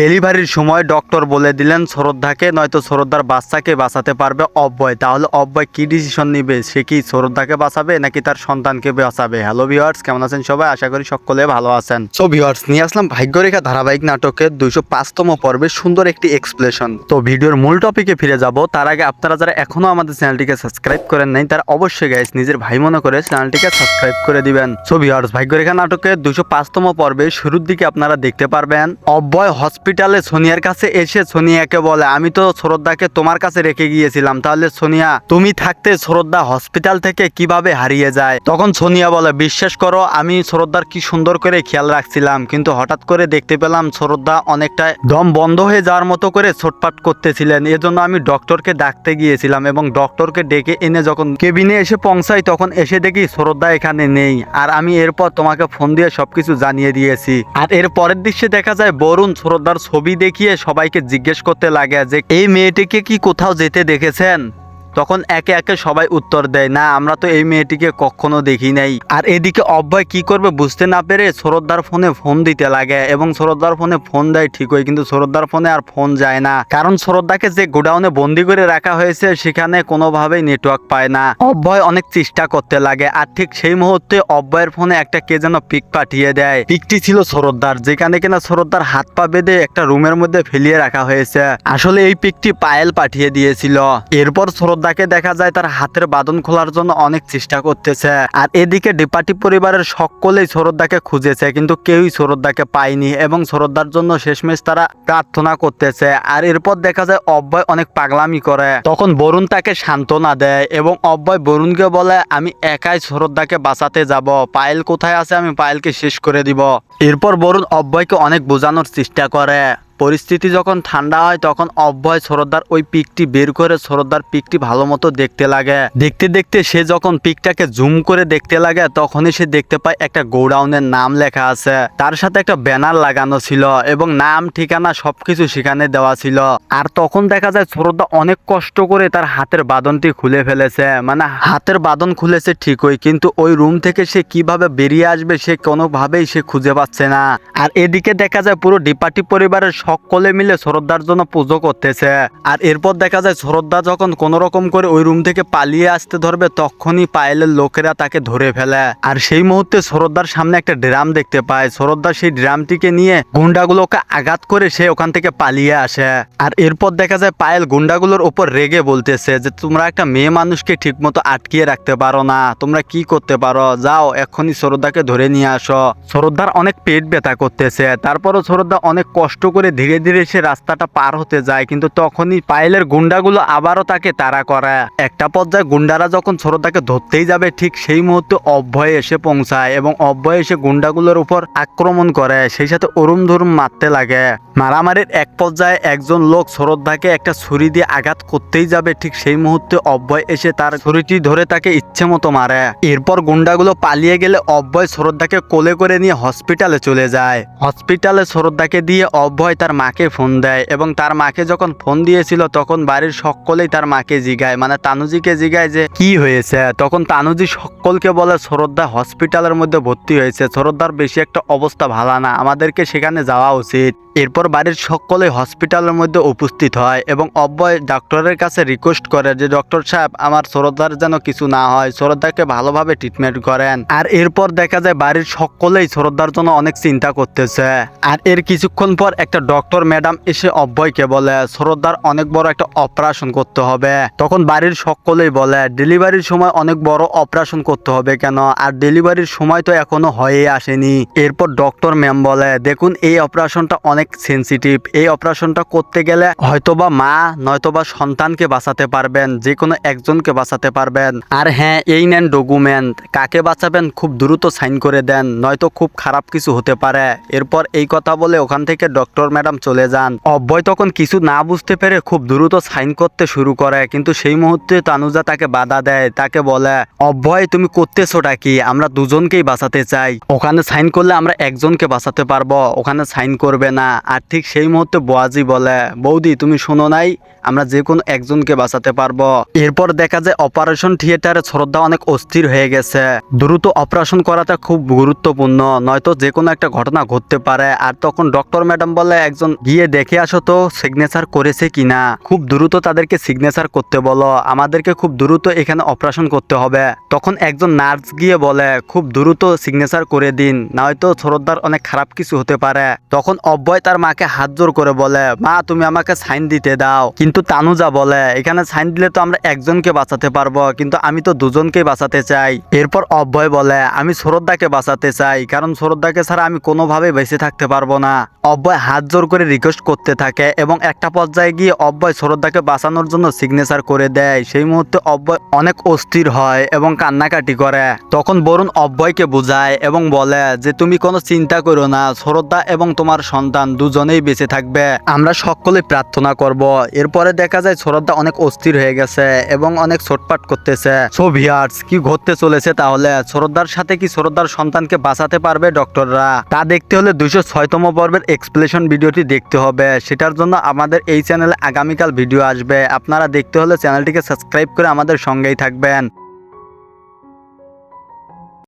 ডেলিভারির সময় ডক্টর বলে দিলেন, শ্রদ্ধাকে, নয়তো শ্রদ্ধার বাচ্চাকে বাঁচাতে পারবে অব্যয়। তাহলে অব্যয় কি ডিসিশন নিবে? সে কি শ্রদ্ধাকে বাঁচাবে নাকি তার সন্তানকে বাঁচাবে? হ্যালো ভিউয়ার্স কেমন আছেন সবাই? আশা করি সকলে ভালো আছেন। সো ভিউয়ার্স নিয়ে আসলাম ভাগ্যরেখা ধারাবাহিক নাটকের দুইশো পাঁচতম পর্বে সুন্দর একটি এক্সপ্লেশন তো ভিডিওর মূল টপিকে ফিরে যাব। তার আগে আপনারা যারা এখনও আমাদের চ্যানেলটিকে সাবস্ক্রাইব করেন নাই, তারা অবশ্যই গাইস নিজের ভাই মনে করে চ্যানেলটিকে সাবস্ক্রাইব করে দিবেন। সো ভিউয়ার্স ভাগ্যরেখা নাটকের দুইশো পাঁচতম পর্বে শুরুর দিকে আপনারা দেখতে পারবেন, অব্যয় হসপিটালে সোনিয়ার কাছে এসে সোনিয়াকে বলে, আমি তো শ্রদ্ধাকে তোমার কাছে রেখে গিয়েছিলাম। তাহলে সোনিয়া, তুমি থাকতে শ্রদ্ধা হসপিটাল থেকে কীভাবে হারিয়ে যায়? তখন সোনিয়া বলে, বিশ্বাস করো, আমি শ্রদ্ধার কি সুন্দর করে খেয়াল রাখছিলাম। কিন্তু হঠাৎ করে দেখতে পেলাম শ্রদ্ধা অনেকটা দম বন্ধ হয়ে যাওয়ার মতো করে ছটপাট করতেছিলেন। এজন্য আমি ডক্টরকে ডাকতে গিয়েছিলাম এবং ডক্টরকে ডেকে এনে যখন কেবিনে এসে পৌঁছাই, তখন এসে দেখি শ্রদ্ধা এখানে নেই। আর আমি এরপর তোমাকে ফোন দিয়ে সবকিছু জানিয়ে দিয়েছি। আর এর পরের দৃশ্যে দেখা যায়, বরুণ ছবি দেখিয়ে সবাইকে জিজ্ঞেস করতে লাগে যে এই মেয়েটিকে কি কোথাও যেতে দেখেছেন? তখন একে একে সবাই উত্তর দেয়, না, আমরা তো এই মেয়েটিকে কখনো দেখি নাই। আর এদিকে অভয় কি করবে বুঝতে না পেরে সরোদ্দার ফোনে ফোন দিতে লাগে এবং সরোদ্দার ফোনে ফোন দেয় ঠিকই, কিন্তু সরোদ্দার ফোনে আর ফোন যায় না। কারণ সরোদ্দাকে যে গোডাউনে বন্দি করে রাখা হয়েছে, সেখানে কোনোভাবেই নেটওয়ার্ক পায় না। অভয় অনেক চেষ্টা করতে লাগে আর ঠিক সেই মুহূর্তে অভয়ের ফোনে একটা কে যেন পিক পাঠিয়ে দেয়। পিকটি ছিল সরোদ্দার যেখানে কিনা সরোদ্দার হাত পা বেঁধে একটা রুমের মধ্যে ফেলিয়ে রাখা হয়েছে। আসলে এই পিকটি পায়েল পাঠিয়ে দিয়েছিল। এরপর শ্রদ্ধাকে দেখা যায় তার হাতের বাঁধন খোলার জন্য অনেক চেষ্টা করতেছে। আর এদিকে ডিপাটি পরিবারের সকলেই শ্রদ্ধাকে খুঁজেছে, কিন্তু কেউই শ্রদ্ধাকে পায়নি এবং শ্রদ্ধার জন্য শেষমেশ তারা প্রার্থনা করতেছে। আর এরপর দেখা যায় অব্যয় অনেক পাগলামি করে। তখন বরুণ তাকে সান্ত্বনা দেয় এবং অব্যয় বরুণকে বলে, আমি একাই শ্রদ্ধাকে বাঁচাতে যাব। পায়েল কোথায় আছে? আমি পায়েলকে শেষ করে দিব। এরপর বরুণ অব্যয়কে অনেক বোঝানোর চেষ্টা করে। পরিস্থিতি যখন ঠান্ডা হয়, তখন অভয় সরদার ওই পিকটি বের করে সরদার পিকটি ভালো মতো দেখতে লাগে। দেখতে দেখতে সে যখন পিকটাকে জুম করে দেখতে লাগে, তখনই সে দেখতে পায় একটা গোডাউনের নাম লেখা আছে। তার সাথে একটা ব্যানার লাগানো ছিল এবং নাম, ঠিকানা সবকিছু সেখানে দেওয়া ছিল। আর তখন দেখা যায় সরদা অনেক কষ্ট করে তার হাতের বাঁধনটি খুলে ফেলেছে। মানে হাতের বাঁধন খুলেছে ঠিকই, কিন্তু ওই রুম থেকে সে কীভাবে বেরিয়ে আসবে, সে কোনোভাবেই সে খুঁজে পাচ্ছে না। আর এদিকে দেখা যায় পুরো ডিপাটি পরিবারের সকলে মিলে শ্রদ্ধার জন্য পুজো করতেছে। আর এরপর দেখা যায় শ্রদ্ধা যখন কোন রকম করে ওই রুম থেকে পালিয়ে আসতে ধরবে, তখনই পায়েলের লোকেরা তাকে ধরে ফেলে। আর সেই মুহূর্তে শ্রদ্ধার সামনে একটা ড্রাম দেখতে পায়। শ্রদ্ধা সেই ড্রামটিকে নিয়ে গুন্ডাগুলোকে আঘাত করে সে ওখান থেকে পালিয়ে আসে। আর এরপর দেখা যায় পায়েল গুন্ডাগুলোর উপর রেগে বলতেছে যে, তোমরা একটা মেয়ে মানুষকে ঠিকমতো আটকিয়ে রাখতে পারো না। তোমরা কি করতে পারো? যাও, এখনই শ্রদ্ধাকে ধরে নিয়ে আসো। শ্রদ্ধার অনেক পেট ব্যথা করতেছে। তারপরও শ্রদ্ধা অনেক কষ্ট করে ধীরে ধীরে সে রাস্তাটা পার হতে যায়, কিন্তু তখনই পায়েলের গুন্ডাগুলো আবারও তাকে তাড়া করে। একটা পর্যায়ে গুন্ডারা যখন শ্রদ্ধাকে ধরতেই যাবে, ঠিক সেই মুহূর্তে অভ্যয় এসে পৌঁছায় এবং অভ্যয় এসে গুন্ডাগুলোর উপর আক্রমণ করে। সেই সাথে অরুম ধরুম মারতে লাগে। মারামারির এক পর্যায়ে একজন লোক শ্রদ্ধাকে একটা ছুরি দিয়ে আঘাত করতেই যাবে, ঠিক সেই মুহূর্তে অভ্যয় এসে তার ছুরিটি ধরে তাকে ইচ্ছে মতো মারে। এরপর গুন্ডাগুলো পালিয়ে গেলে অভ্যয় শ্রদ্ধাকে কোলে করে নিয়ে হসপিটালে চলে যায়। হসপিটালে শ্রদ্ধাকে দিয়ে অভ্যয় তার মাকে ফোন দেয় এবং তার মাকে যখন ফোন দিয়েছিল, তখন বাড়ির সকলেই তার মাকে জিগায়। মানে তানুজিকে জিগায় যে, কি হয়েছে? তখন তানুজি সকলকে বলে শ্রদ্ধা হসপিটালের মধ্যে ভর্তি হয়েছে। শ্রদ্ধার বেশি একটা অবস্থা ভালো না। আমাদেরকে সেখানে যাওয়া উচিত। এরপর বাড়ির সকলে হসপিটালের মধ্যে উপস্থিত হয় এবং অব্যয় ডাক্তারের কাছে রিকোয়েস্ট করে যে, ডক্টর সাহেব, আমার শ্রদ্ধার যেন কিছু না হয়। শ্রদ্ধাকে ভালোভাবে ট্রিটমেন্ট করেন। আর এরপর দেখা যায়, বাড়ির সকলেই শ্রদ্ধার জন্য অনেক চিন্তা করতেছে। আর এর কিছুক্ষণ পর একটা ডক্টর ম্যাডাম এসে অব্যয়কে বলে শ্রদ্ধার অনেক বড় একটা অপারেশন করতে হবে। তখন বাড়ির সকলেই বলে, ডেলিভারির সময় অনেক বড় অপারেশন করতে হবে কেন? আর ডেলিভারির সময় তো এখনও হয়ে আসেনি। এরপর ডক্টর ম্যাম বলে, দেখুন, এই অপারেশনটা অনেক সেনসিটিভ এই অপারেশনটা করতে গেলে হয়তোবা মা, নয়তোবা সন্তানকে বাঁচাতে পারবেন যে কোনো একজনকে বাঁচাতে পারবেন। আর হ্যাঁ এই নেন ডকুমেন্ট। কাকে বাঁচাবেন খুব দ্রুত সাইন করে দেন, নয়তো খুব খারাপ কিছু হতে পারে। এরপর এই কথা বলে ওখান থেকে ডক্টর ম্যাডাম চলে যান। অভয় তখন কিছু না বুঝতে পেরে খুব দ্রুত সাইন করতে শুরু করে, কিন্তু সেই মুহূর্তে তানুজা তাকে বাধা দেয়, তাকে বলে অভয় তুমি করতেছোটা কি? আমরা দুজনকেই বাঁচাতে চাই। ওখানে সাইন করলে আমরা একজনকে বাঁচাতে পারব, ওখানে সাইন করবে না। আর ঠিক সেই মুহূর্তে বোয়াজি বলে, বৌদি, তুমি শোনো নাই, আমরা যে কোনো একজনকে বাঁচাতে পারব। এরপর দেখা যায় অপারেশন থিয়েটারে শ্রদ্ধা অনেক অস্থির হয়ে গেছে। দ্রুত অপারেশন করাটা খুব গুরুত্বপূর্ণ, নয়তো যে কোনো একটা ঘটনা ঘটতে পারে। আর তখন ডক্টর ম্যাডাম বলে একজন গিয়ে দেখে আসো তো সিগনেচার করেছে কিনা। খুব দ্রুত তাদেরকে সিগনেচার করতে বলো। আমাদেরকে খুব দ্রুত এখানে অপারেশন করতে হবে। তখন একজন নার্স গিয়ে বলে, খুব দ্রুত সিগনেচার করে দিন, নয়তো সরোদ্দার অনেক খারাপ কিছু হতে পারে। তখন অব্যয় তার মাকে হাত জোর করে বলে, মা, তুমি আমাকে সাইন দিতে দাও। কিন্তু তানুজা বলে, এখানে সাইন দিলে তো আমরা একজনকে বাঁচাতে পারব, কিন্তু আমি তো দুজনকে বাঁচাতে চাই। এরপর অব্যয় বলে, আমি সরোদ্দাকে বাঁচাতে চাই, কারণ সরোদ্দাকে ছাড়া আমি কোনোভাবে বেঁচে থাকতে পারব না। অব্যয় হাত জোর করে রিকোয়েস্ট করতে থাকে এবং একটা পর্যায়ে গিয়ে অব্যয় সরোদ্দাকে বাঁচানোর জন্য সিগনেচার করে দেয়। সেই মুহূর্তে অব্যয় অনেক অস্থির হয় এবং কান্নাকাটি করে। তখন বরুণ অব্যয়কে বোঝায় এবং বলে যে, তুমি কোনো চিন্তা করো না সরোদ্দা এবং তোমার সন্তান দুজনেই বেঁচে থাকবে। আমরা সকলে প্রার্থনা করব। এরপরে দেখা যায় সরোদ্দা অনেক অস্থির হয়ে গেছে এবং অনেক ছটপাট করতেছে। সো ভিয়ার্স, কি ঘটতে চলেছে তাহলে? সরোদ্দার সাথে কি সরোদ্দার সন্তানকে বাঁচাতে পারবে ডক্টররা তা দেখতে হলে দুইশো ছয়তম পর্বের এক্সপ্লেশন ভিডিওটি দেখতে হবে। সেটার জন্য আমাদের এই চ্যানেলে আগামীকাল ভিডিও আসবে। আপনারা দেখতে হলে চ্যানেলটিকে সাবস্ক্রাইব করে আমাদের সঙ্গেই থাকবেন।